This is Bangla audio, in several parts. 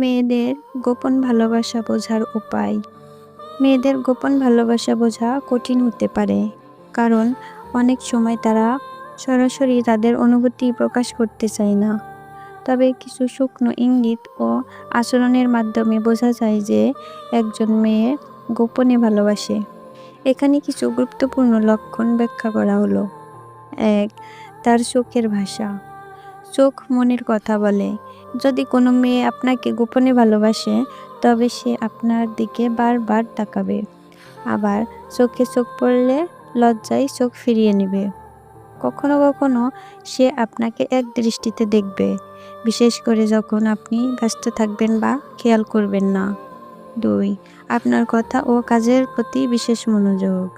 মেয়েদের গোপন ভালোবাসা বোঝার উপায়। মেয়েদের গোপন ভালোবাসা বোঝা কঠিন হতে পারে, কারণ অনেক সময় তারা সরাসরি তাদের অনুভূতি প্রকাশ করতে চায় না। তবে কিছু শুকনো ইঙ্গিত ও আচরণের মাধ্যমে বোঝা যায় যে একজন মেয়ে গোপনে ভালোবাসে। এখানে কিছু গুরুত্বপূর্ণ লক্ষণ ব্যাখ্যা করা হলো। এক, তার চোখের ভাষা। চোখ মনের কথা বলে। যদি কোনো মেয়ে আপনাকে গোপনে ভালোবাসে, তবে সে আপনার দিকে বারবার তাকাবে। আবার চোখে চোখ পড়লে লজ্জায় চোখ ফিরিয়ে নেবে। কখনো কখনো সে আপনাকে এক দৃষ্টিতে দেখবে, বিশেষ করে যখন আপনি ব্যস্ত থাকবেন বা খেয়াল করবেন না। দুই, আপনার কথা ও কাজের প্রতি বিশেষ মনোযোগ।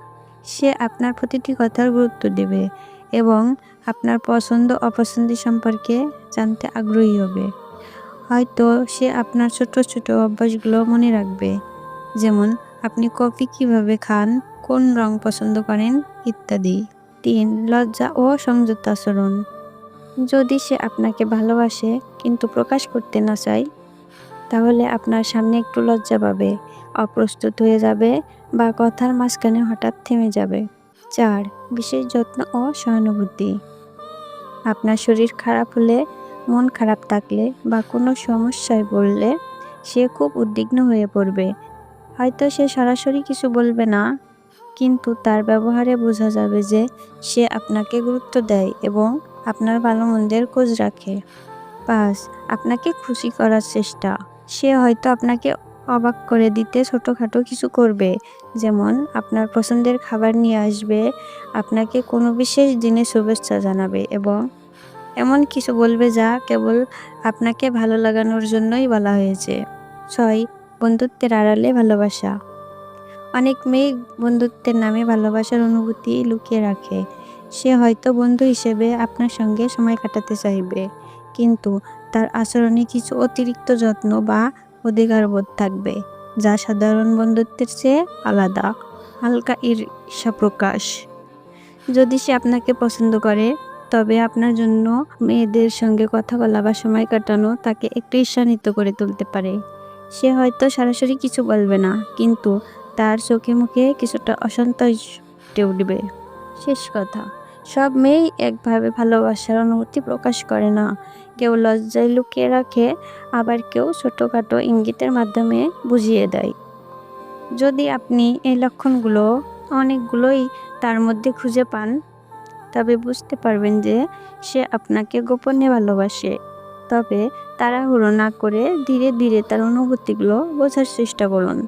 সে আপনার প্রতিটি কথার গুরুত্ব দেবে এবং আপনার পছন্দ অপছন্দ সম্পর্কে জানতে আগ্রহী হবে। হয়তো সে আপনার ছোট ছোট অভ্যাসগুলো মনে রাখবে, যেমন আপনি কফি কীভাবে খান, কোন রং পছন্দ করেন, ইত্যাদি। তিন, লজ্জা ও সংযুক্ত আচরণ। যদি সে আপনাকে ভালোবাসে কিন্তু প্রকাশ করতে না চায়, তাহলে আপনার সামনে একটু লজ্জা পাবে, অপ্রস্তুত হয়ে যাবে বা কথার মাঝখানে হঠাৎ থেমে যাবে। চার, বিশেষ যত্ন ও সহানুভূতি। আপনার শরীর খারাপ হলে, মন খারাপ থাকলে বা কোনো সমস্যায় পড়লে সে খুব উদ্বিগ্ন হয়ে পড়বে। হয়তো সে সরাসরি কিছু বলবে না, কিন্তু তার ব্যবহারে বোঝা যাবে যে সে আপনাকে গুরুত্ব দেয় এবং আপনার ভালো মন্দের খোঁজ রাখে। পাঁচ, আপনাকে খুশি করার চেষ্টা। সে হয়তো আপনাকে অবাক করে দিতে ছোটোখাটো কিছু করবে। যেমন, আপনার পছন্দের খাবার নিয়ে আসবে, আপনাকে কোনো বিশেষ দিনে শুভেচ্ছা জানাবে এবং এমন কিছু বলবে যা কেবল আপনাকে ভালো লাগানোর জন্যই বলা হয়েছে। ছয়, বন্ধুত্বের আড়ালে ভালোবাসা। অনেক মেয়ে বন্ধুত্বের নামে ভালোবাসার অনুভূতি লুকিয়ে রাখে। সে হয়তো বন্ধু হিসেবে আপনার সঙ্গে সময় কাটাতে চাইবে, কিন্তু তার আচরণে কিছু অতিরিক্ত যত্ন বা অধিকারবোধ থাকবে, যা সাধারণ বন্ধুত্বের চেয়ে আলাদা। হালকা ঈর্ষা প্রকাশ। যদি সে আপনাকে পছন্দ করে, তবে আপনার জন্য মেয়েদের সঙ্গে কথা বলা বা সময় কাটানো তাকে একটু ঈর্ষান্বিত করে তুলতে পারে। সে হয়তো সরাসরি কিছু বলবে না, কিন্তু তার চোখে মুখে কিছুটা অসন্তোষ উঠবে শেষ কথা। সব মেয়েই একভাবে ভালোবাসার অনুভূতি প্রকাশ করে না। কেউ লজ্জায় লুকিয়ে রাখে, আবার কেউ ছোটোখাটো ইঙ্গিতের মাধ্যমে বুঝিয়ে দেয়। যদি আপনি এই লক্ষণগুলো অনেকগুলোই তার মধ্যে খুঁজে পান, তবে বুঝতে পারবেন যে সে আপনাকে গোপনে ভালোবাসে। তবে তাড়াহুড়ো না করে ধীরে ধীরে তার অনুভূতিগুলো বোঝার চেষ্টা করুন।